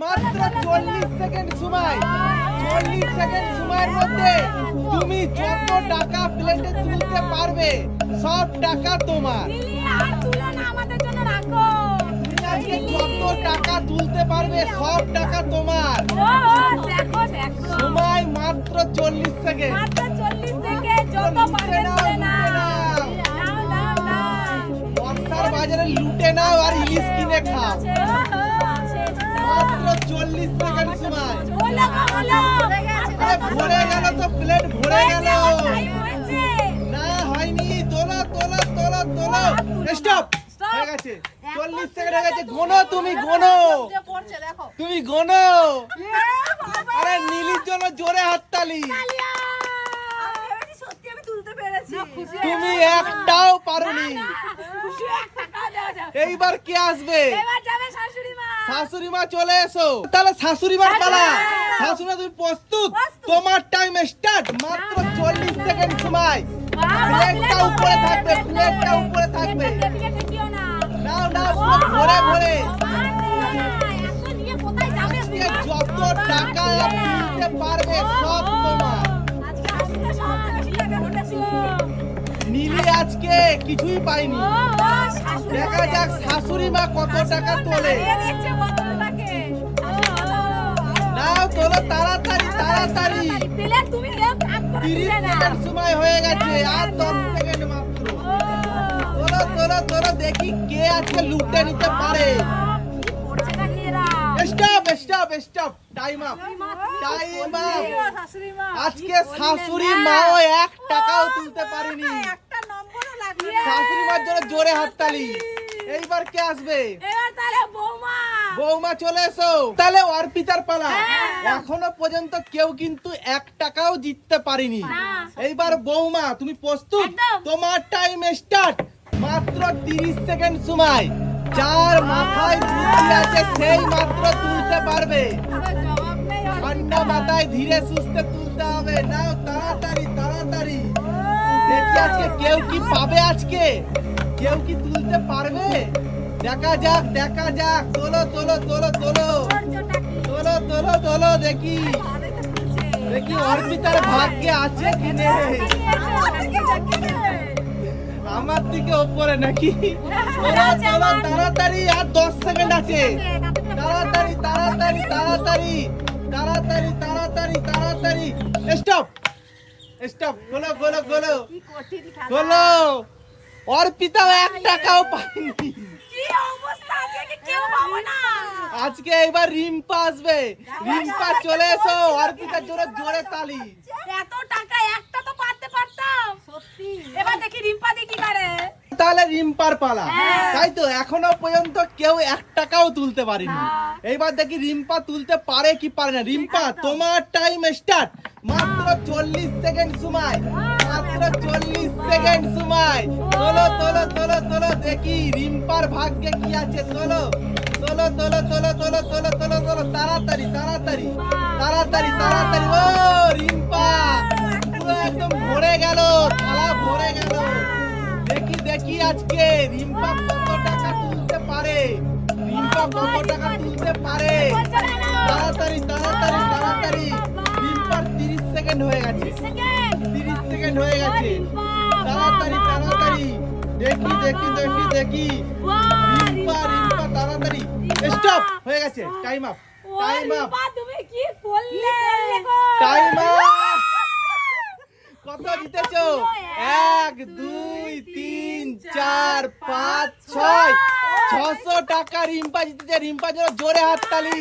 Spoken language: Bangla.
মাত্র চল্লিশ সেকেন্ড সময়। চল্লিশ সেকেন্ড সময়ের মধ্যে তুমি যত টাকা প্লেটে তুলতে পারবে সব টাকা তোমার। যত টাকা তুলতে পারবে সব টাকা তোমার। সময় মাত্র চল্লিশ সেকেন্ড বর্ষার বাজারে লুটে নাও আর ইলিশ কিনে খাও আছে, ও, ও, আছে। মাত্র চল্লিশ সেকেন্ড সময়। ভরে গেল তো প্লেট ভরে গেল। না হয়নি। তোলো তোলো তোলো তোলো। স্টপ হয়ে গেছে। চল্লিশ সেকেন্ড হয়ে গেছে। গোনো তুমি গোনো তুমি গোনো আরে নীলির জন্য জোরে হাততালি। তুমি একটাও পারোনি। এইবার কে আসবে? এবার যাবে শাশুড়ি মা। শাশুড়ি মা চলে এসো। তাহলে শাশুড়ি মার পালা। শাশুড়ি মা তুমি প্রস্তুত? তোমার টাইম স্টার্ট মাত্র চল্লিশ সেকেন্ড সময়। প্লেটটা উপরে থাকবে প্লেটটা উপরে থাকবে। নাও নাও ভরে ভরে। যত টাকা তুলতে পারবে সব তোমার। নীলি আজকে কিছুই পাইনি। শাশুড়ি দেখা যাক শাশুড়ি মা কত টাকা তোলে? নাও তোলো তাড়াতাড়ি তাড়াতাড়ি। তিরিশ সেকেন্ড সময় হয়ে গেছে আর দশ সেকেন্ড মাত্র। ও। তোলো তোলো তোলো দেখি কে আজকে লুটে নিতে পারে। Stop stop stop. Time up time up আজকে শাশুড়ি মাও এক টাকাও তুলতে পারেনি। শাশুড়ি মার জন্য জোরে হাততালি। এইবার কে আসবে? এবার তাহলে বৌমা। বৌমা চলে এসো। তাহলে অর্পিতার পালা। হ্যাঁ। এখনও পর্যন্ত কেউ কিন্তু এক টাকাও জিততে পারিনি। এইবার বৌমা তুমি প্রস্তুত? তোমার টাইম স্টার্ট মাত্র তিরিশ সেকেন্ড সময়। যার মাথায় বুদ্ধি আছে সেই মাত্র তুলতে পারবে। ঠান্ডা মাথায় ধীরে সুস্থে তুলতে হবে। নাও তাড়াতাড়ি তাড়াতাড়ি। দেখি আজকে কেউ কি পাবে আজকে? কেউ কি তুলতে পারবে? দেখা যাক দেখা যাক। তোলো তোলো তোলো তোলো। তোলো তোলো তোলো দেখি। দেখি অর্পিতার ভাগ্যে আছে কি নেই। আমার দিকে ওপরে নাকি? তাড়াতাড়ি আর দশ সেকেন্ড আছে। তাড়াতাড়ি তাড়াতাড়ি তাড়াতাড়ি তাড়াতাড়ি তাড়াতাড়ি তাড়াতাড়ি। স্টপ স্টপ গোলো গোলো গোলো অর্পিতাও এক টাকাও পায়নি। কি অবস্থা? আছে কি কেউ পাবো না? আজকে এবার রিম্পা আসবে। রিম্পা চলে এসো অর্পিতার জোরে জোরে তালি। এত টাকা একটা তো পারতে পারতাম। সত্যি। এবার দেখি রিম্পা দি কি করে। তাহলে রিম্পার পালা। হ্যাঁ। তাই তো এখনও পর্যন্ত কেউ এক টাকাও তুলতে পারেনি। এইবার দেখি রিম্পা তুলতে পারে কি পারে না। রিম্পা তোমার টাইম স্টার্ট মাত্র চল্লিশ সেকেন্ড সময়। মাত্র চল্লিশ সেকেন্ড সময় তোলো তোলো তোলো তোলো দেখি রিম্পার ভাগ্যে কি আছে তোলো তোলো তোলো তোলো তোলো তোলো তোলো তোলো তাড়াতাড়ি তাড়াতাড়ি তাড়াতাড়ি তাড়াতাড়ি ও রিম্পা পুরো একদম ভরে গেল থালা ভরে গেল দেখি দেখি আজকে রিম্পা কত টাকা তুলতে পারে রিম্পা কত টাকা তুলতে পারে তাড়াতাড়ি তাড়াতাড়ি তাড়াতাড়ি রিম্পার তিরিশ সেকেন্ড হয়ে গেছে সেকেন্ড হয়ে গেছে। তাড়াতাড়ি তাড়াতাড়ি। দেখি দেখি দেখি দেখি। রিম্পা রিম্পা তাড়াতাড়ি। স্টপ হয়ে গেছে। টাইম আপ টাইম আপ তুমি কি করলে? টাইম আপ কত জিতেছো? এক দুই তিন চার পাঁচ ছয়। ছশো টাকা রিম্পা জিতেছে। রিম্পা জন্য জোরে হাততালি।